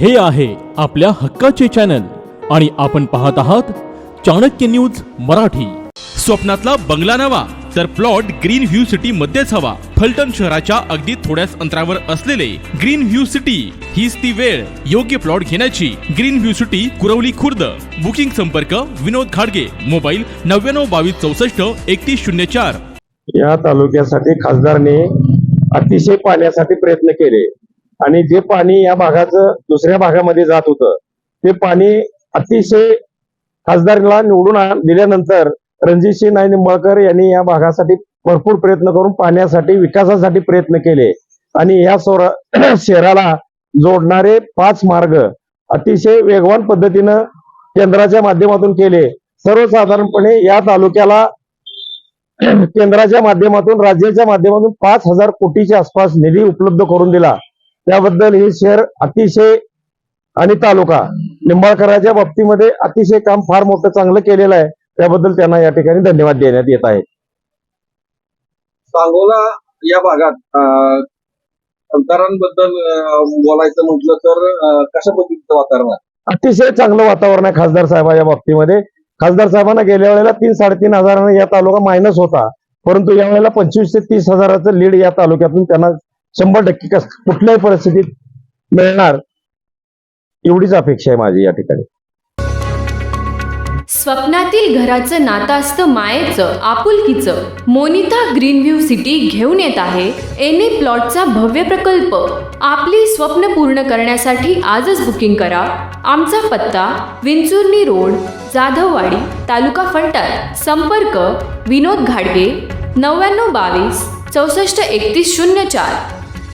हे आहे आपल्या हक्काचे चॅनल आणि आपण पाहत आहात चाणक्य न्यूज मराठी. स्वप्नातला बंगला नवा तर प्लॉट ग्रीन व्ह्यू सिटी मध्येच हवा. फलटण शहराच्या अगदी थोड्याच अंतरावर असलेले ग्रीन व्ह्यू सिटी हीच ती वेळ योग्य प्लॉट घेण्याची. Green View City Kurwali Khurd. Booking संपर्क विनोद खाडगे. मोबाईल नव्याण्णव बावीस चौसष्ट एकतीस शून्य चार. या तालुक्यासाठी खासदारने अतिशय पाण्यासाठी प्रयत्न केले. आणि जे पाणी या भागाचं दुसऱ्या भागामध्ये जात होतं ते पाणी अतिशय खासदारला निवडून आण- दिल्यानंतर रणजितसिंह नाई निंबाळकर यांनी या भागासाठी भरपूर प्रयत्न करून पाण्यासाठी विकासासाठी प्रयत्न केले. आणि या सोरा शहराला जोडणारे पाच मार्ग अतिशय वेगवान पद्धतीनं केंद्राच्या माध्यमातून केले. सर्वसाधारणपणे या तालुक्याला केंद्राच्या माध्यमातून राज्याच्या माध्यमातून पाच हजार कोटीच्या आसपास निधी उपलब्ध करून दिला. त्याबद्दल हे शहर अतिशय आणि तालुका निंबाळकराच्या बाबतीमध्ये अतिशय काम फार मोठं चांगलं केलेलं आहे. त्याबद्दल त्यांना या ठिकाणी धन्यवाद देण्यात येत आहे. सांगोला या भागात अं, आमदारांबद्दल अं, बोलायचं म्हटलं तर कशा पद्धतीचं वातावरण आहे? अतिशय चांगलं वातावरण आहे खासदार साहेबाच्या बाबतीमध्ये. खासदार साहेबांना गेल्या वेळेला तीन साडेतीन हजारानं या तालुका मायनस होता. परंतु या वेळेला पंचवीस ते तीस हजाराचं लीड या तालुक्यातून त्यांना शंभर टक्के कस- कुठल्याही परिस्थितीत मिळणार एवढीच अपेक्षा आहे माझी या ठिकाणी. स्वप्नातील घराचं नातं असतं मायेचं आपुलकीचं मोनिता ग्रीन व्ह्यू सिटी घेऊन येत आहे एन ए प्लॉटचा भव्य प्रकल्प. आपली स्वप्न पूर्ण करण्यासाठी आजच बुकिंग करा. आमचा पत्ता विंचुर्णी रोड जाधववाडी तालुका फलटण. संपर्क विनोद घाडगे नव्याण्णव बावीस चौसष्ट एकतीस शून्य चार.